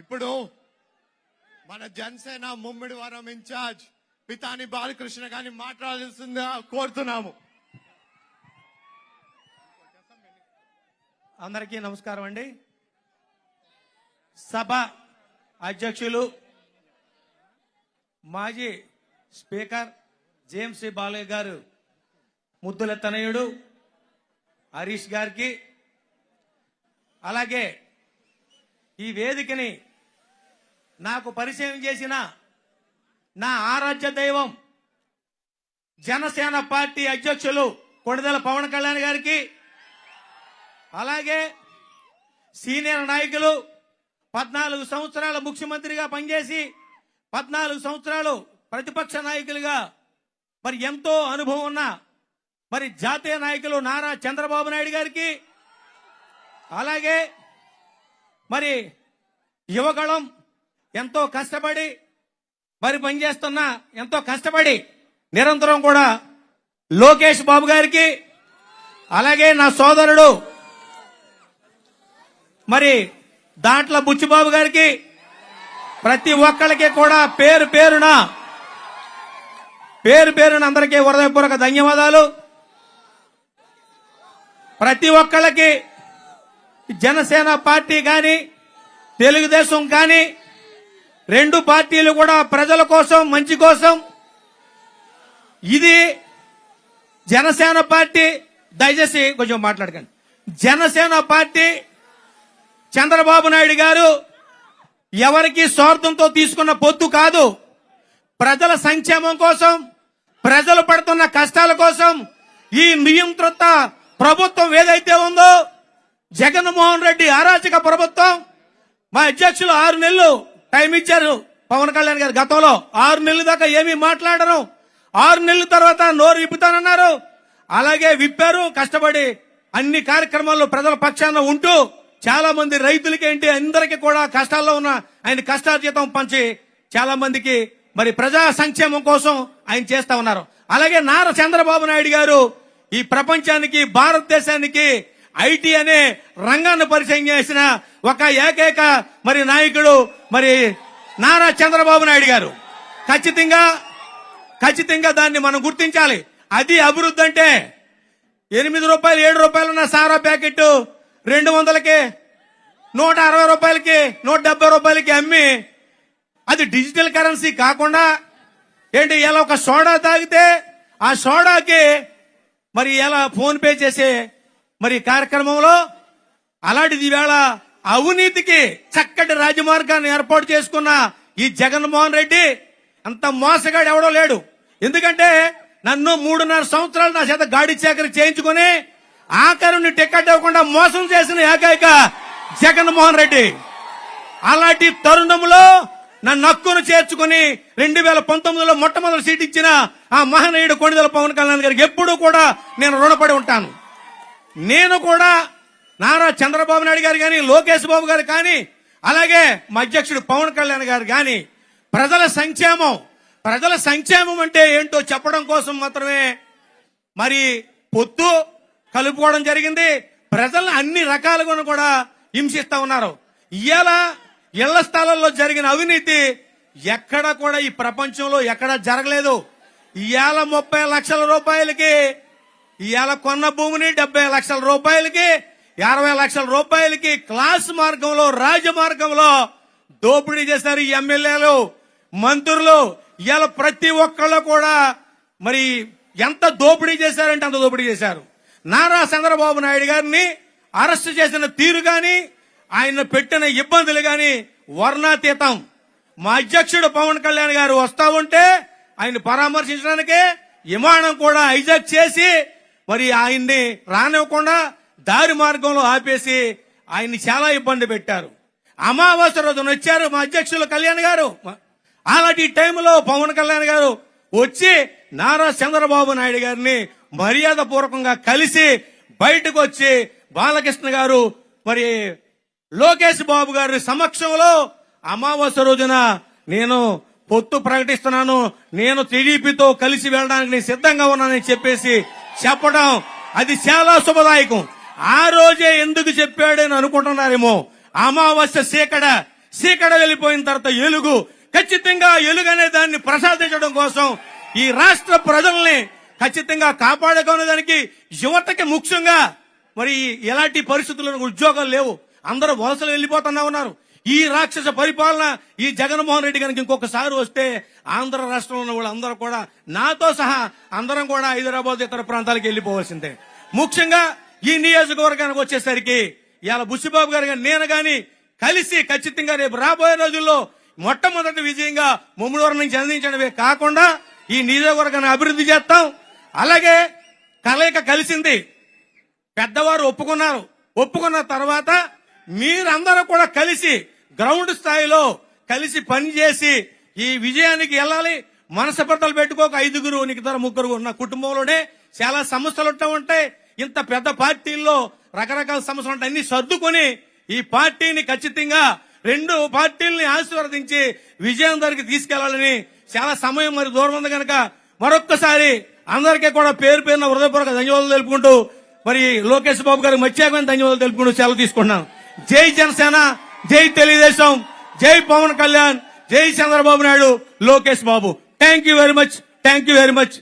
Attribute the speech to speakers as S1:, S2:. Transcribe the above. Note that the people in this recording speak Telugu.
S1: ఇప్పుడు మన జనసేన ముమ్మిడి వారం ఇన్ఛార్జ్ పితాని బాలకృష్ణ గారిని మాట్లాడాల్సిందిగా కోరుతున్నాము.
S2: అందరికీ నమస్కారం అండి. సభ అధ్యక్షులు మాజీ స్పీకర్ జేమ్స్ బాలయ్య గారు ముద్దుల తనయుడు హరీష్ గారికి అలాగే ఈ వేదికని నాకు పరిచయం చేసిన నా ఆరాధ్య దైవం జనసేన పార్టీ అధ్యక్షులు కొడదల పవన్ కళ్యాణ్ గారికి అలాగే సీనియర్ నాయకులు పద్నాలుగు సంవత్సరాల ముఖ్యమంత్రిగా పనిచేసి పద్నాలుగు సంవత్సరాలు ప్రతిపక్ష నాయకులుగా మరి ఎంతో అనుభవం ఉన్న మరి జాతీయ నాయకులు నారా చంద్రబాబు నాయుడు గారికి అలాగే మరి యువగళం ఎంతో కష్టపడి మరి పనిచేస్తున్న ఎంతో కష్టపడి నిరంతరం కూడా లోకేష్ బాబు గారికి అలాగే నా సోదరుడు మరి దాంట్లో బుచ్చిబాబు గారికి ప్రతి ఒక్కరికి కూడా పేరు పేరున పేరు పేరున అందరికీ హృదయపూర్వక ధన్యవాదాలు. ప్రతి ఒక్కళ్ళకి జనసేన పార్టీ కానీ తెలుగుదేశం కానీ రెండు పార్టీలు కూడా ప్రజల కోసం మంచి కోసం. ఇది జనసేన పార్టీ. దయచేసి కొంచెం మాట్లాడకండి. జనసేన పార్టీ చంద్రబాబు నాయుడు గారు ఎవరికి స్వార్థంతో తీసుకున్న పొత్తు కాదు. ప్రజల సంక్షేమం కోసం ప్రజలు పడుతున్న కష్టాల కోసం ఈ నియంత్రిత ప్రభుత్వం ఏదైతే ఉందో జగన్మోహన్ రెడ్డి అరాచక ప్రభుత్వం మా అధ్యక్షులు ఆరు నెలలు టైం ఇచ్చారు పవన్ కళ్యాణ్ గారు గతంలో. ఆరు నెలల దాకా ఏమీ మాట్లాడరు. ఆరు నెలల తర్వాత నోరు విప్పుతానన్నారు. అలాగే విప్పారు కష్టపడి అన్ని కార్యక్రమాల్లో ప్రజల పక్షాన ఉంటూ చాలా మంది రైతులకి ఏంటి అందరికీ కూడా కష్టాల్లో ఉన్న ఆయన కష్టార్జితం పంచి చాలా మందికి మరి ప్రజా సంక్షేమం కోసం ఆయన చేస్తా ఉన్నారు. అలాగే నారా చంద్రబాబు నాయుడు గారు ఈ ప్రపంచానికి భారతదేశానికి ఐటీ అనే రంగాన్ని పరిచయం చేసిన ఒక ఏకైక మరి నాయకుడు మరి నారా చంద్రబాబు నాయుడు గారు. ఖచ్చితంగా ఖచ్చితంగా దాన్ని మనం గుర్తించాలి. అది అభివృద్ధి అంటే ఎనిమిది రూపాయలు ఏడు రూపాయలు ఉన్న సారా ప్యాకెట్ రెండు వందలకి నూట అరవై రూపాయలకి నూట డెబ్బై రూపాయలకి అమ్మి అది డిజిటల్ కరెన్సీ కాకుండా ఏంటి ఇలా ఒక సోడా తాగితే ఆ సోడాకి మరి ఎలా ఫోన్ పే చేసే మరి కార్యక్రమంలో అలాంటిది ఈవేళ అవినీతికి చక్కటి రాజమార్గాన్ని ఏర్పాటు చేసుకున్న ఈ జగన్మోహన్ రెడ్డి అంత మోసగాడు ఎవడో లేడు. ఎందుకంటే నన్ను మూడున్నర సంవత్సరాలు నా చేత గాడి చేకరి చేయించుకుని ఆఖరుని టికెట్ ఇవ్వకుండా మోసం చేసిన ఏకైక జగన్మోహన్ రెడ్డి. అలాంటి తరుణంలో నన్ను హక్కును చేర్చుకుని రెండు వేల పంతొమ్మిదిలో మొట్టమొదటి సీట్ ఇచ్చిన ఆ మహనీయుడు కొణిదల పవన్ కళ్యాణ్ గారికి ఎప్పుడూ కూడా నేను రుణపడి ఉంటాను. నేను కూడా నారా చంద్రబాబు నాయుడు గారు కానీ లోకేష్ బాబు గారు కానీ అలాగే మా అధ్యక్షుడు పవన్ కళ్యాణ్ గారు కానీ ప్రజల సంక్షేమం ప్రజల సంక్షేమం అంటే ఏంటో చెప్పడం కోసం మాత్రమే మరి పొత్తు కలుపుకోవడం జరిగింది. ప్రజలను అన్ని రకాలుగా కూడా హింసిస్తా ఉన్నారు. ఇవాళ ఇళ్ళ స్థలాల్లో జరిగిన అవినీతి ఎక్కడ కూడా ఈ ప్రపంచంలో ఎక్కడ జరగలేదు. ఇవాళ ముప్పై లక్షల రూపాయలకి ఇవాళ కొన్న భూమిని డెబ్బై లక్షల రూపాయలకి అరవై లక్షల రూపాయలకి క్లాస్ మార్గంలో రాజమార్గంలో దోపిడీ చేశారు ఈ ఎమ్మెల్యేలు మంత్రులు. ఇవాళ ప్రతి ఒక్కళ్ళు కూడా మరి ఎంత దోపిడీ చేశారంటే అంత దోపిడీ చేశారు. నారా చంద్రబాబు నాయుడు గారిని అరెస్ట్ చేసిన తీరు గాని ఆయన పెట్టిన ఇబ్బందులు గాని వర్ణాతీతం. మా అధ్యక్షుడు పవన్ కళ్యాణ్ గారు వస్తా ఉంటే ఆయన పరామర్శించడానికి విమానం కూడా హైజాక్ చేసి మరి ఆయన్ని రానివ్వకుండా దారి మార్గంలో ఆపేసి ఆయన్ని చాలా ఇబ్బంది పెట్టారు. అమావాస్య రోజున వచ్చారు మా అధ్యక్షులు కళ్యాణ్ గారు. అలాంటి టైంలో పవన్ కళ్యాణ్ గారు వచ్చి నారా చంద్రబాబు నాయుడు గారిని మర్యాద పూర్వకంగా కలిసి బయటకు వచ్చి బాలకృష్ణ గారు మరి లోకేష్ బాబు గారి సమక్షంలో అమావాస్య రోజున నేను పొత్తు ప్రకటిస్తున్నాను నేను టీడీపీతో కలిసి వెళ్ళడానికి నేను సిద్ధంగా ఉన్నానని చెప్పేసి చెప్పడం అది చాలా శుభదాయకం. ఆ రోజే ఎందుకు చెప్పాడని అనుకుంటున్నారేమో. అమావాస్య సీకడ సీకడ వెళ్ళిపోయిన తర్వాత ఎలుగు ఖచ్చితంగా ఎలుగు అనే దాన్ని ప్రసాదించడం కోసం ఈ రాష్ట్ర ప్రజల్ని ఖచ్చితంగా కాపాడుకోవడానికి యువతకి ముఖ్యంగా మరి ఎలాంటి పరిస్థితుల్లో ఉద్యోగాలు లేవు. అందరూ వలసలు వెళ్ళిపోతున్నా ఉన్నారు. ఈ రాక్షస పరిపాలన ఈ జగన్మోహన్ రెడ్డి కనుక ఇంకొకసారి వస్తే ఆంధ్ర రాష్ట్రంలో ఉన్న వాళ్ళందరూ కూడా నాతో సహా అందరం కూడా హైదరాబాద్ ఇతర ప్రాంతాలకు వెళ్ళిపోవాల్సిందే. ముఖ్యంగా ఈ నియోజకవర్గానికి వచ్చేసరికి ఇవాళ బుచ్చిబాబు గారు కానీ నేను గాని కలిసి ఖచ్చితంగా రేపు రాబోయే రోజుల్లో మొట్టమొదటి విజయంగా ముమ్మడివరం నుంచి అందించడమే కాకుండా ఈ నియోజకవర్గాన్ని అభివృద్ధి చేస్తాం. అలాగే కలయిక కలిసింది. పెద్దవారు ఒప్పుకున్నారు. ఒప్పుకున్న తర్వాత మీరందరూ కూడా కలిసి గ్రౌండ్ స్థాయిలో కలిసి పనిచేసి ఈ విజయానికి వెళ్ళాలి. మనసపర్తలు పెట్టుకోక ఐదుగురు ఇద్దరు ముగ్గురు ఉన్న కుటుంబంలోనే చాలా సమస్యలు ఉంటా ఉంటాయి. ఇంత పెద్ద పార్టీల్లో రకరకాల సమస్యలు ఉంటాయి అన్ని సర్దుకొని ఈ పార్టీని ఖచ్చితంగా రెండు పార్టీల్ని ఆశీర్వదించి విజయం దగ్గరికి తీసుకెళ్ళాలని చాలా సమయం మరి దూరం ఉంది కనుక మరొక్కసారి అందరికీ కూడా పేరు పేరున హృదయపూర్వక ధన్యవాదాలు తెలుపుకుంటూ మరి లోకేష్ బాబు గారికి మత్స్యాగమైన ధన్యవాదాలు తెలుపుకుంటూ సెలవు తీసుకున్నాను జై జనసేన జై తెలుగుదేశం జై పవన్ కళ్యాణ్ జై Chandrababu Naidu Lokesh Babu. Thank you very much thank you very much